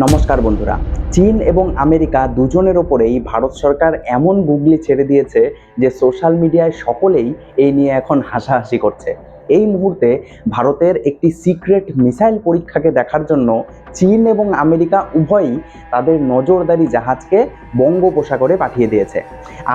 নমস্কার বন্ধুরা। চীন এবং আমেরিকা দুজনের ওপরেই ভারত সরকার এমন গুগলি ছেড়ে দিয়েছে যে সোশ্যাল মিডিয়ায় সকলেই এই নিয়ে এখন হাসাহাসি করছে। এই মুহূর্তে ভারতের একটি সিক্রেট মিসাইল পরীক্ষাকে দেখার জন্য চীন এবং আমেরিকা উভয়ই তাদের নজরদারি জাহাজকে বঙ্গোপসাগরে পাঠিয়ে দিয়েছে।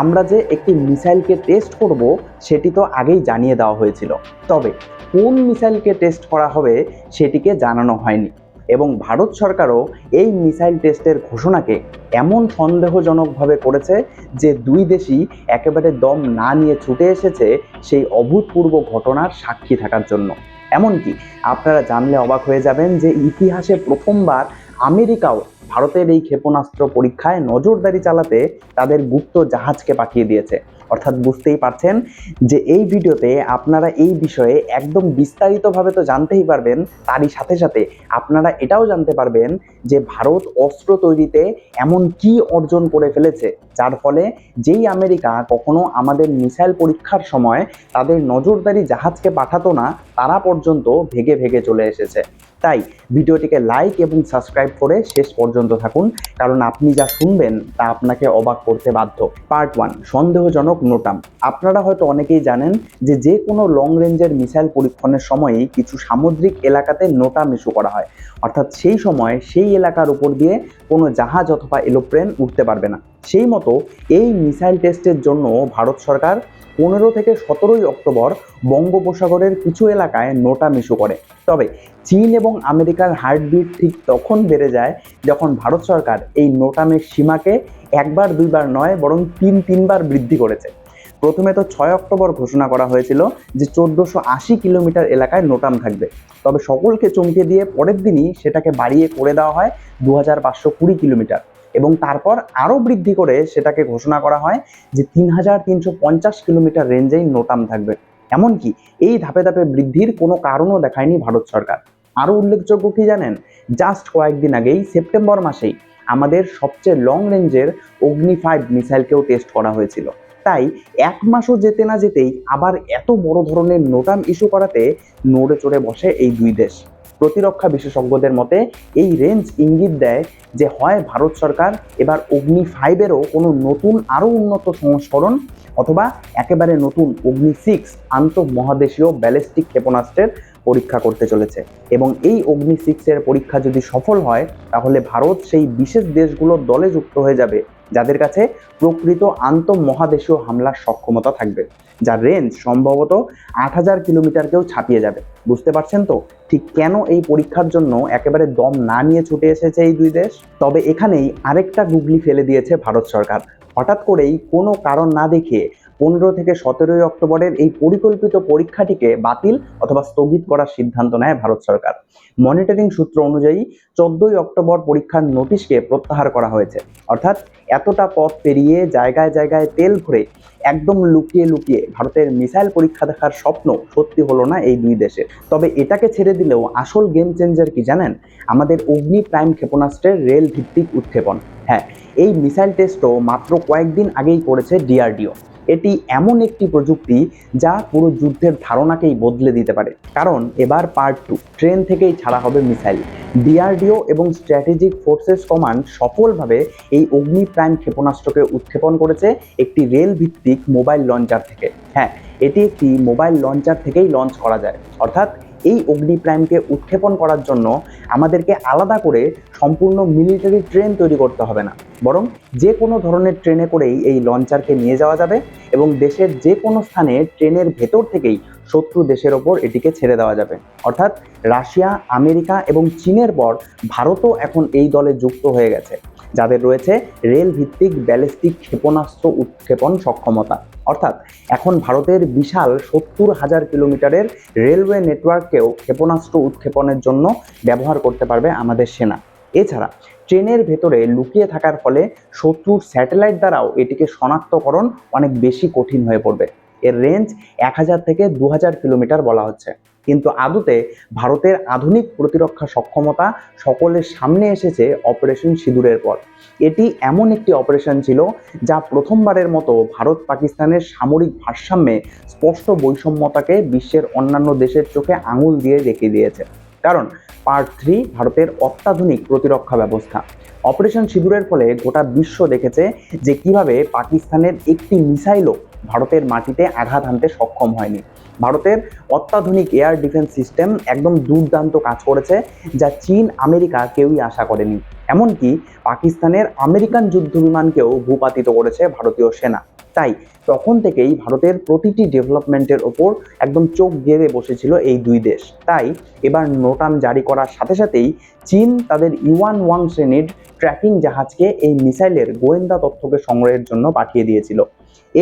আমরা যে একটি মিসাইলকে টেস্ট করব, সেটি তো আগেই জানিয়ে দেওয়া হয়েছিল। তবে কোন মিসাইলকে টেস্ট করা হবে, সেটিকে জানানো হয়নি। এবং ভারত সরকারও এই মিসাইল টেস্টের ঘোষণাকে এমন সন্দেহজনকভাবে করেছে যে দুই দেশই একেবারে দম না নিয়ে ছুটে এসেছে সেই অভূতপূর্ব ঘটনার সাক্ষী থাকার জন্য। এমনকি আপনারা জানলে অবাক হয়ে যাবেন যে ইতিহাসে প্রথমবার আমেরিকাও ভারতের এই ক্ষেপণাস্ত্র পরীক্ষায় নজরদারি চালাতে তাদের গুপ্ত জাহাজকে পাঠিয়ে দিয়েছে। অর্থাৎ বুঝতেই পারছেন যে এই ভিডিওতে আপনারা এই বিষয়ে একদম বিস্তারিতভাবে তো জানতেই পারবেন, তারই সাথে সাথে আপনারা এটাও জানতে পারবেন যে ভারত অস্ত্র তৈরিতে এমন কি অর্জন করে ফেলেছে। যার ফলে যেই আমেরিকা কখনো আমাদের মিসাইল পরীক্ষার সময় তাদের নজরদারি জাহাজকে পাঠাতো না, তারা পর্যন্ত ভেগে ভেগে চলে এসেছে। তাই ভিডিওটিকে লাইক এবং সাবস্ক্রাইব করে শেষ পর্যন্ত থাকুন। কারণ আপনি যা শুনবেন তা আপনাকে অবাক করতে বাধ্য। পার্ট ওয়ান সন্দেহজনক নোটাম। আপনারা হয়তো অনেকেই জানেন যে যে কোনো লং রেঞ্জের মিসাইল পরীক্ষণের সময়ই কিছু সামুদ্রিক এলাকাতে নোটাম ইস্যু করা হয়। অর্থাৎ সেই সময় সেই এলাকার উপর দিয়ে কোনো জাহাজ অথবা এরোপ্লেন উঠতে পারবে না। সেই মতো এই মিসাইল টেস্টের জন্য ভারত সরকার পনেরো থেকে সতেরোই অক্টোবর বঙ্গোপসাগরের কিছু এলাকায় নোটাম ইস্যু করে। তবে চীন এবং আমেরিকার হার্টবিট ঠিক তখন বেড়ে যায় যখন ভারত সরকার এই নোটামের সীমাকে একবার, দুইবার নয়, বরং তিন, তিনবার বৃদ্ধি করেছে। প্রথমে তো ছয় অক্টোবর ঘোষণা করা হয়েছিল যে চোদ্দোশো আশি কিলোমিটার এলাকায় নোটাম থাকবে। তবে সকলকে চমকে দিয়ে পরের দিনই সেটাকে বাড়িয়ে করে দেওয়া হয় দু হাজার পাঁচশো কুড়ি কিলোমিটার এবং তারপর আরও বৃদ্ধি করে সেটাকে ঘোষণা করা হয় যে তিন হাজার তিনশো পঞ্চাশ কিলোমিটার রেঞ্জেই নোটাম থাকবে। এমনকি এই ধাপে ধাপে বৃদ্ধির কোনো কারণও দেখায়নি ভারত সরকার। আরও উল্লেখযোগ্য কি জানেন? জাস্ট কয়েকদিন আগেই সেপ্টেম্বর মাসেই আমাদের সবচেয়ে লং রেঞ্জের অগ্নি ফাইভ মিসাইলকেও টেস্ট করা হয়েছিল। তাই এক মাসও যেতে না যেতেই আবার এত বড় ধরনের নোটাম ইস্যু করাতে নড়ে চড়ে বসে এই দুই দেশ। প্রতিরক্ষা বিশেষজ্ঞদের মতে এই রেঞ্জ ইঙ্গিত দেয় যে হয় ভারত সরকার এবার অগ্নি ফাইভেরও কোনো নতুন আরও উন্নত সংস্করণ অথবা একেবারে নতুন অগ্নি সিক্স আন্তঃমহাদেশীয় ব্যালিস্টিক ক্ষেপণাস্ত্রের পরীক্ষা করতে চলেছে। এবং এই অগ্নি সিক্সের পরীক্ষা যদি সফল হয়, তাহলে ভারত সেই বিশেষ দেশগুলোর দলে যুক্ত হয়ে যাবে, যাদের কাছে প্রকৃত আন্তঃমহাদেশীয় হামলার সক্ষমতা থাকবে। যার রেঞ্জ সম্ভবত আট হাজার কিলোমিটারকেও ছাপিয়ে যাবে। বুঝতে পারছেন তো? ঠিক কেন এই পরীক্ষার জন্য একেবারে দম না নিয়ে ছুটে এসেছে এই দুই দেশ? তবে এখানেই আরেকটা গুগলি ফেলে দিয়েছে ভারত সরকার। হঠাৎ করেই কোনো কারণ না দেখিয়ে পনেরো থেকে সতেরোই অক্টোবরের এই পরিকল্পিত পরীক্ষাটিকে বাতিল অথবা স্থগিত করার সিদ্ধান্ত নেয় ভারত সরকার। মনিটরিং সূত্র অনুযায়ী চোদ্দই অক্টোবর পরীক্ষার নোটিশকে প্রত্যাহার করা হয়েছে। অর্থাৎ এতটা পথ পেরিয়ে জায়গায় জায়গায় তেল ভরে একদম লুকিয়ে লুকিয়ে ভারতের মিসাইল পরীক্ষা দেখার স্বপ্ন সত্যি হলো না এই দুই দেশে। তবে এটাকে ছেড়ে দিলেও আসল গেম চেঞ্জার কি জানেন? আমাদের অগ্নি প্রাইম ক্ষেপণাস্ত্রের রেল ভিত্তিক উৎক্ষেপণ। হ্যাঁ এই মিসাইল টেস্টও মাত্র কয়েকদিন আগেই করেছে ডিআরডিও এটি এমন একটি প্রযুক্তি যা পুরো যুদ্ধের ধারণাকেই বদলে দিতে পারে। কারণ এবার পার্ট টু ট্রেন থেকেই ছাড়া হবে মিসাইল ডিআরডিও এবং স্ট্র্যাটেজিক ফোর্সেস কমান্ড সফলভাবে এই অগ্নি প্রাইম ক্ষেপণাস্ত্রকে উৎক্ষেপণ করেছে একটি রেল ভিত্তিক মোবাইল লঞ্চার থেকে। হ্যাঁ এটি একটি মোবাইল লঞ্চার থেকেই লঞ্চ করা যায়। অর্থাৎ এই অগ্নি প্রাইমকে উৎক্ষেপণ করার জন্য আমাদেরকে আলাদা করে সম্পূর্ণ মিলিটারি ট্রেন তৈরি করতে হবে না। বরং যে কোনো ধরনের ট্রেনে করেই এই লঞ্চারকে নিয়ে যাওয়া যাবে এবং দেশের যে কোনো স্থানে ট্রেনের ভেতর থেকেই শত্রু দেশের ওপর এটিকে ছেড়ে দেওয়া যাবে। অর্থাৎ রাশিয়া, আমেরিকা এবং চীনের পর ভারতও এখন এই দলে যুক্ত হয়ে গেছে। যাদের রয়েছে রেল ভিত্তিক ব্যালিস্টিক ক্ষেপণাস্ত্র উৎক্ষেপণ সক্ষমতা। অর্থাৎ এখন ভারতের বিশাল সত্তর হাজার কিলোমিটারের রেলওয়ে নেটওয়ার্ককেও ক্ষেপণাস্ত্র উৎক্ষেপণের জন্য ব্যবহার করতে পারবে আমাদের সেনা। এছাড়া ট্রেনের ভেতরে লুকিয়ে থাকার ফলে শত্রুর স্যাটেলাইট দ্বারাও এটিকে শনাক্তকরণ অনেক বেশি কঠিন হয়ে পড়বে। এর রেঞ্জ এক হাজার থেকে দু হাজার কিলোমিটার বলা হচ্ছে। কিন্তু আদতে ভারতের আধুনিক প্রতিরক্ষা সক্ষমতা সকলের সামনে এসেছে অপারেশন সিঁদুরের পর। এটি এমন একটি অপারেশন ছিল যা প্রথমবারের মতো ভারত পাকিস্তানের সামরিক ভারসাম্যে স্পষ্ট বৈষম্যতাকে বিশ্বের অন্যান্য দেশের চোখে আঙুল দিয়ে রেখে দিয়েছে। কারণ পার্ট থ্রি ভারতের অত্যাধুনিক প্রতিরক্ষা ব্যবস্থা। অপারেশন সিঁদুরের ফলে গোটা বিশ্ব দেখেছে যে কীভাবে পাকিস্তানের একটি মিসাইলও ভারতের মাটিতে আঘাত হানতে সক্ষম হয়নি। ভারতের অত্যাধুনিক এয়ার ডিফেন্স সিস্টেম একদম দুর্দান্ত কাজ করেছে, যা চীন, আমেরিকা কেউই আশা করেনি। এমনকি পাকিস্তানের আমেরিকান যুদ্ধ বিমানকেও ভূপাতিত করেছে ভারতীয় সেনা। তাই তখন থেকেই ভারতের প্রতিটি ডেভেলপমেন্টের ওপর একদম চোখ গেড়ে বসেছিল এই দুই দেশ। তাই এবার নোটাম জারি করার সাথে সাথেই চীন তাদের ইউয়ান ওয়াং শ্রেণির ট্র্যাকিং জাহাজকে এই মিসাইলের গোয়েন্দা তথ্যকে সংগ্রহের জন্য পাঠিয়ে দিয়েছিল।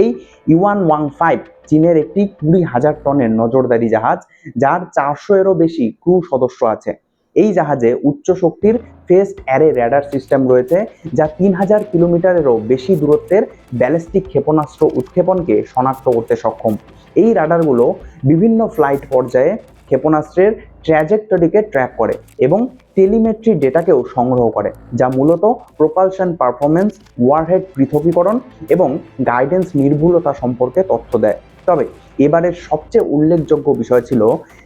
এই ইউয়ান ওয়াং ফাইভ চীনের একটি কুড়ি হাজার টনের নজরদারি জাহাজ, যার চারশো এরও বেশি ক্রু সদস্য আছে। এই জাহাজে উচ্চ শক্তির ফেস্ট অ্যারে র্যাডার সিস্টেম রয়েছে, যা তিন হাজার কিলোমিটারেরও বেশি দূরত্বের ব্যালিস্টিক ক্ষেপণাস্ত্র উৎক্ষেপণকে শনাক্ত করতে সক্ষম। এই রাডারগুলো বিভিন্ন ফ্লাইট পর্যায়ে ক্ষেপণাস্ত্রের ট্র্যাজেক্টরিকে ট্র্যাক করে এবং টেলিমেট্রি ডেটাকেও সংগ্রহ করে, যা মূলত প্রোপালশন পারফরমেন্স ওয়ারহেড পৃথকীকরণ এবং গাইডেন্স নির্ভুলতা সম্পর্কে তথ্য দেয়। তবে এবারের সবচেয়ে উল্লেখযোগ্য বিষয় ছিল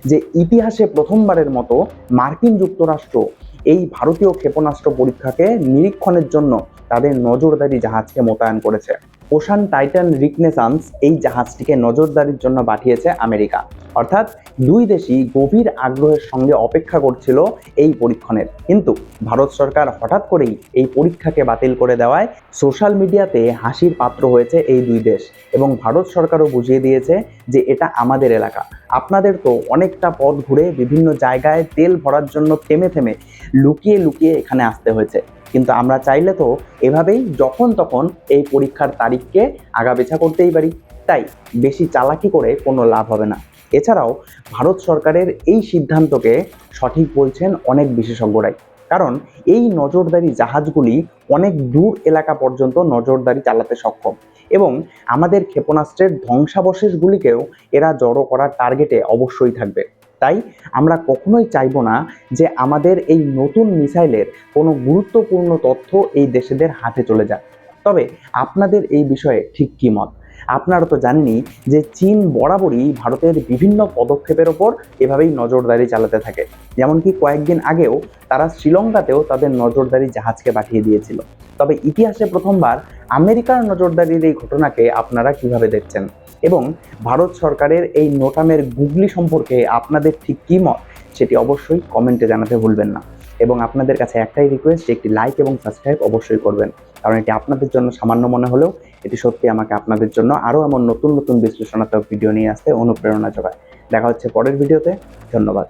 যে ইতিহাসে প্রথমবারের মতো মার্কিন যুক্তরাষ্ট্র এই ভারতীয় ক্ষেপণাস্ত্র পরীক্ষাকে নিরীক্ষণের জন্য তাদের নজরদারি জাহাজকে মোতায়েন করেছে। ওশান টাইটান রিকনেসান্স এই জাহাজটিকে নজরদারির জন্য পাঠিয়েছে আমেরিকা। অর্থাৎ দুই দেশই গভীর আগ্রহের সঙ্গে অপেক্ষা করছিল এই পরীক্ষণের। কিন্তু ভারত সরকার হঠাৎ করেই এই পরীক্ষাকে বাতিল করে দেওয়ায় সোশ্যাল মিডিয়াতে হাসির পাত্র হয়েছে এই দুই দেশ এবং ভারত সরকারও বুঝিয়ে দিয়েছে যে এটা আমাদের এলাকা। আপনাদের তো অনেকটা পথ ঘুরে বিভিন্ন জায়গায় তেল ভরার জন্য থেমে থেমে লুকিয়ে লুকিয়ে এখানে আসতে হয়েছে। কিন্তু আমরা চাইলে তো এভাবেই যখন তখন এই পরীক্ষার তারিখকে আগাবেছা করতেই পারি। তাই বেশি চালাকি করে কোনো লাভ হবে না। এছাড়াও ভারত সরকারের এই সিদ্ধান্তকে সঠিক বলছেন অনেক বিশেষজ্ঞরাই। কারণ এই নজরদারি জাহাজগুলি অনেক দূর এলাকা পর্যন্ত নজরদারি চালাতে সক্ষম এবং আমাদের ক্ষেপণাস্ত্রের ধ্বংসাবশেষগুলিকেও এরা জড়ো করার টার্গেটে অবশ্যই থাকবে। তাই আমরা কখনোই চাইব না যে আমাদের এই নতুন মিসাইলের কোনো গুরুত্বপূর্ণ তথ্য এই দেশেদের হাতে চলে যাক। তবে আপনাদের এই বিষয়ে ঠিক কী মত? আপনারা তো জানেনই যে চীন বরাবরই ভারতের বিভিন্ন পদক্ষেপের ওপর এভাবেই নজরদারি চালাতে থাকে। যেমনকি কয়েকদিন আগেও তারা শ্রীলঙ্কাতেও তাদের নজরদারি জাহাজকে পাঠিয়ে দিয়েছিল। তবে ইতিহাসে প্রথমবার আমেরিকার নজরদারির এই ঘটনাকে আপনারা কীভাবে দেখছেন? এবং ভারত সরকারের এই নোটামের গুগলি সম্পর্কে আপনাদের ঠিক কী মত সেটি অবশ্যই কমেন্টে জানাতে ভুলবেন না। এবং আপনাদের কাছে একটাই রিকোয়েস্ট একটি লাইক এবং সাবস্ক্রাইব অবশ্যই করবেন। কারণ এটি আপনাদের জন্য সামান্য মনে হলেও এটি সত্যি আমাকে আপনাদের জন্য আরও এমন নতুন নতুন বিশ্লেষণাত্মক ভিডিও নিয়ে আসতে অনুপ্রেরণা যোগায়। দেখা হচ্ছে পরের ভিডিওতে ধন্যবাদ।